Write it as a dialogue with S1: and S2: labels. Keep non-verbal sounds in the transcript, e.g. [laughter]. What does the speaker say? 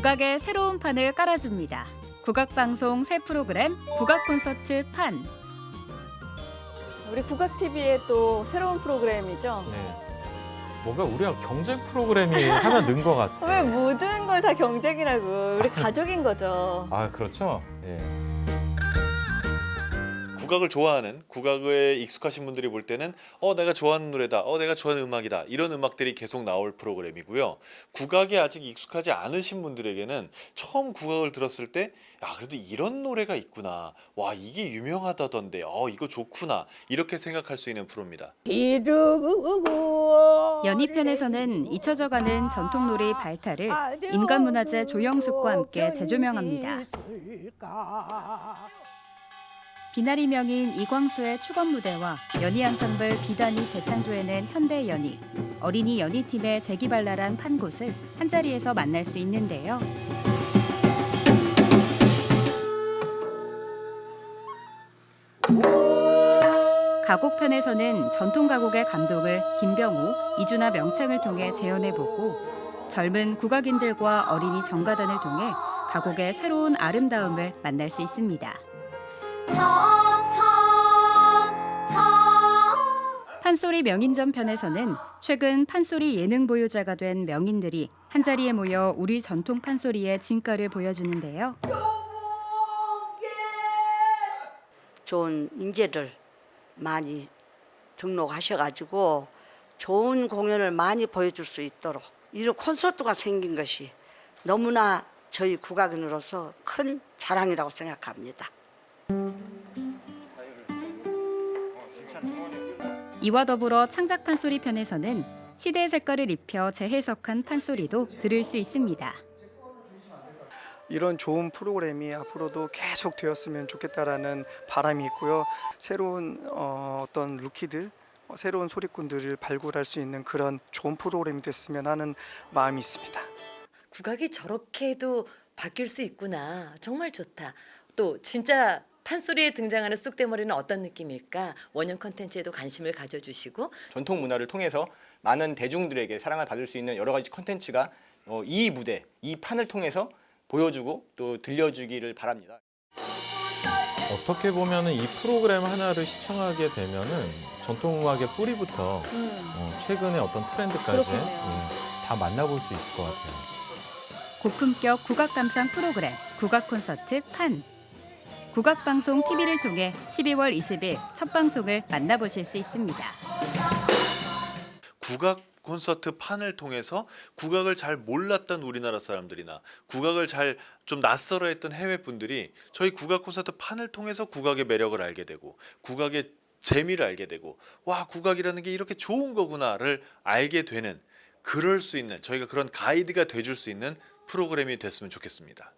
S1: 국악의 새로운 판을 깔아줍니다. 국악방송 새 프로그램 국악 콘서트 판.
S2: 우리 국악 TV의 또 새로운 프로그램이죠.
S3: 네. 뭔가 우리가 경쟁 프로그램이 하나 는 것 같아요. [laughs]
S2: 왜 모든 걸 다 경쟁이라고 우리 가족인 거죠.
S3: 아 그렇죠. 예.
S4: 국악을 좋아하는 국악에 익숙하신 분들이 볼 때는 어 내가 좋아하는 노래다, 어 내가 좋아하는 음악이다 이런 음악들이 계속 나올 프로그램이고요. 국악에 아직 익숙하지 않으신 분들에게는 처음 국악을 들었을 때, 야 그래도 이런 노래가 있구나, 와 이게 유명하다던데, 어 이거 좋구나 이렇게 생각할 수 있는 프로입니다.
S1: 연희편에서는 잊혀져가는 전통 노래의 발달을 인간문화재 조영숙과 함께 재조명합니다. 비나리 명인 이광수의 축원 무대와 연희 앙상블 비단이 재창조해낸 현대 연희, 어린이 연희팀의 재기발랄한 판곳을 한 자리에서 만날 수 있는데요. 가곡편에서는 전통 가곡의 감동을 김병호, 이준하 명창을 통해 재현해보고 젊은 국악인들과 어린이 정가단을 통해 가곡의 새로운 아름다움을 만날 수 있습니다. 판소리 명인전 편에서는 최근 판소리 예능 보유자가 된 명인들이 한자리에 모여 우리 전통 판소리의 진가를 보여주는데요.
S5: 좋은 인재를 많이 등록하셔가지고 좋은 공연을 많이 보여줄 수 있도록 이런 콘서트가 생긴 것이 너무나 저희 국악인으로서 큰 자랑이라고 생각합니다.
S1: 이와 더불어 창작 판소리 편에서는 시대의 색깔을 입혀 재해석한 판소리도 들을 수 있습니다.
S6: 이런 좋은 프로그램이 앞으로도 계속 되었으면 좋겠다라는 바람이 있고요. 새로운 어, 어떤 루키들, 어, 새로운 소리꾼들을 발굴할 수 있는 그런 좋은 프로그램이 됐으면 하는 마음이 있습니다.
S7: 국악이 저렇게도 바뀔 수 있구나. 정말 좋다. 또 진짜 판소리에 등장하는 쑥대머리는 어떤 느낌일까? 원형 컨텐츠에도 관심을 가져주시고
S8: 전통 문화를 통해서 많은 대중들에게 사랑을 받을 수 있는 여러 가지 컨텐츠가 어, 이 무대, 이 판을 통해서 보여주고 또 들려주기를 바랍니다.
S3: 어떻게 보면은 이 프로그램 하나를 시청하게 되면은 전통음악의 뿌리부터 어, 최근의 어떤 트렌드까지
S2: 그렇겠네요.
S3: 예, 다 만나볼 수 있을 것 같아요.
S1: 고품격 국악 감상 프로그램 국악 콘서트 판. 국악 방송 TV를 통해 12월 20일 첫 방송을 만나보실 수 있습니다.
S4: 국악 콘서트 판을 통해서 국악을 잘 몰랐던 우리나라 사람들이나 국악을 잘 좀 낯설어 했던 해외 분들이 저희 국악 콘서트 판을 통해서 국악의 매력을 알게 되고 국악의 재미를 알게 되고 와 국악이라는 게 이렇게 좋은 거구나를 알게 되는 그럴 수 있는 저희가 그런 가이드가 돼줄 수 있는 프로그램이 됐으면 좋겠습니다.